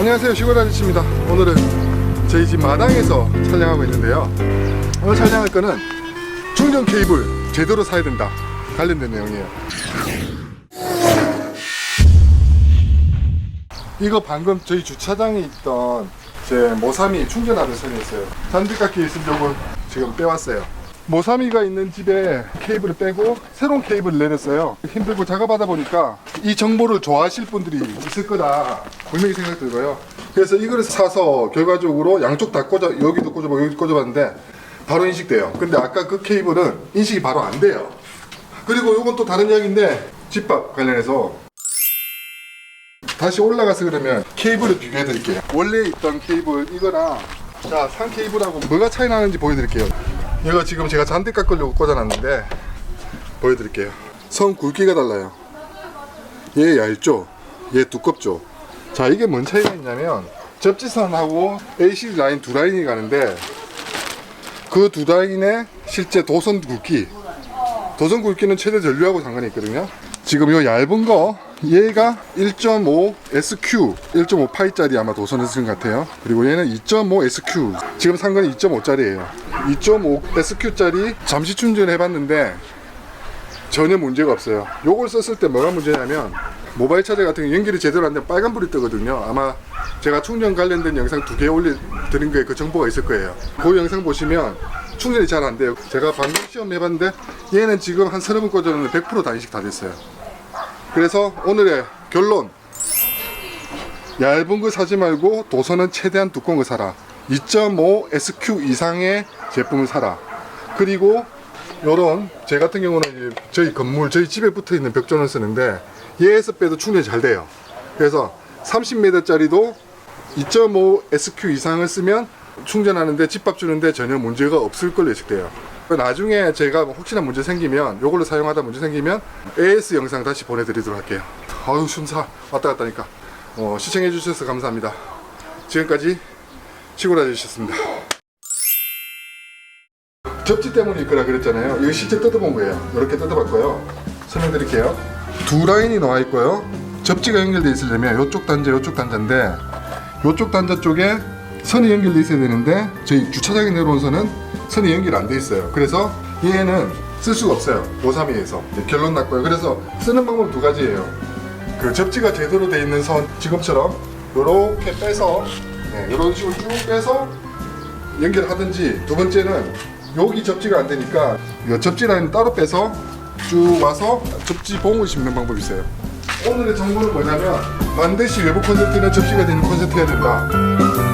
안녕하세요. 시골 아저씨입니다. 오늘은 저희 집 마당에서 촬영하고 있는데요. 오늘 촬영할 거는 충전 케이블 제대로 사야 된다. 관련된 내용이에요. 이거 방금 저희 주차장에 있던 제 모삼이 충전하는 선이었어요. 잔디깎이 있은 쪽은 지금 빼왔어요. 모삼이가 있는 집에 케이블을 빼고 새로운 케이블을 내렸어요. 힘들고 작업하다 보니까 이 정보를 좋아하실 분들이 있을 거다 분명히 생각 들고요. 그래서 이거를 사서 결과적으로 양쪽 다 꽂아 여기도 꽂아보고 여기도 꽂아봤는데 바로 인식돼요. 근데 아까 그 케이블은 인식이 바로 안 돼요. 그리고 이건 또 다른 이야기인데 집밥 관련해서 다시 올라가서 그러면 케이블을 비교해 드릴게요. 원래 있던 케이블 이거랑 자 산 케이블하고 뭐가 차이 나는지 보여드릴게요. 이거 지금 제가 잔디 깎으려고 꽂아놨는데 보여드릴게요. 선 굵기가 달라요. 얘 얇죠? 얘 두껍죠 자 이게 뭔 차이가 있냐면 접지선하고 AC 라인 두 라인이 가는데 그 두 라인의 실제 도선 굵기 도선 굵기는 최대 전류하고 상관이 있거든요. 지금 요 얇은 거 얘가 1.5 SQ 1.5 파이짜리 아마 도선을 쓴것 같아요. 그리고 얘는 2.5 SQ 지금 산 건 2.5짜리예요. 2.5 SQ짜리 잠시 충전해 봤는데 전혀 문제가 없어요. 요걸 썼을 때 뭐가 문제냐면 모바일 차들 같은 경우 연결이 제대로 안 되면 빨간불이 뜨거든요. 아마 제가 충전 관련된 영상 두 개 올려드린 거에 그 정보가 있을 거예요. 그 영상 보시면 충전이 잘 안 돼요. 제가 방금 시험 해봤는데 얘는 지금 한 서너 번 꽂았는데 100%다 인식 다 됐어요. 그래서 오늘의 결론 얇은 거 사지 말고 도선은 최대한 두꺼운 거 사라. 2.5 SQ 이상의 제품을 사라. 그리고 요런 제 같은 경우는 저희 건물 저희 집에 붙어 있는 벽전을 쓰는데 얘에서 빼도 충전이 잘 돼요. 그래서 30m짜리도 2.5 SQ 이상을 쓰면 충전하는데 집밥 주는데 전혀 문제가 없을 걸로 예측돼요. 나중에 제가 혹시나 문제 생기면 요걸로 사용하다 문제 생기면 AS 영상 다시 보내드리도록 할게요. 아유 순사 왔다 갔다 하니까 어, 시청해 주셔서 감사합니다. 지금까지 시골 아저씨였습니다. 접지 때문에 있거라 그랬잖아요. 이거 실제 뜯어본 거예요. 이렇게 뜯어봤고요. 설명드릴게요. 두 라인이 나와 있고요. 접지가 연결돼 있으려면 이쪽 단자, 이쪽 단자인데 이쪽 단자 쪽에 선이 연결돼 있어야 되는데 저희 주차장에 내려온 선은 선이 연결 안 돼 있어요. 그래서 얘는 쓸 수가 없어요. 532에서 결론 났고요. 그래서 쓰는 방법 두 가지예요. 그 접지가 제대로 돼 있는 선 지금처럼 이렇게 빼서 네, 이런 식으로 쭉 빼서 연결하든지 두 번째는 여기 접지가 안 되니까 이 접지 라인 따로 빼서 쭉 와서 접지 봉을 심는 방법이 있어요. 오늘의 정보는 뭐냐면 반드시 외부 콘센트는 접지가 되는 콘센트여야 된다.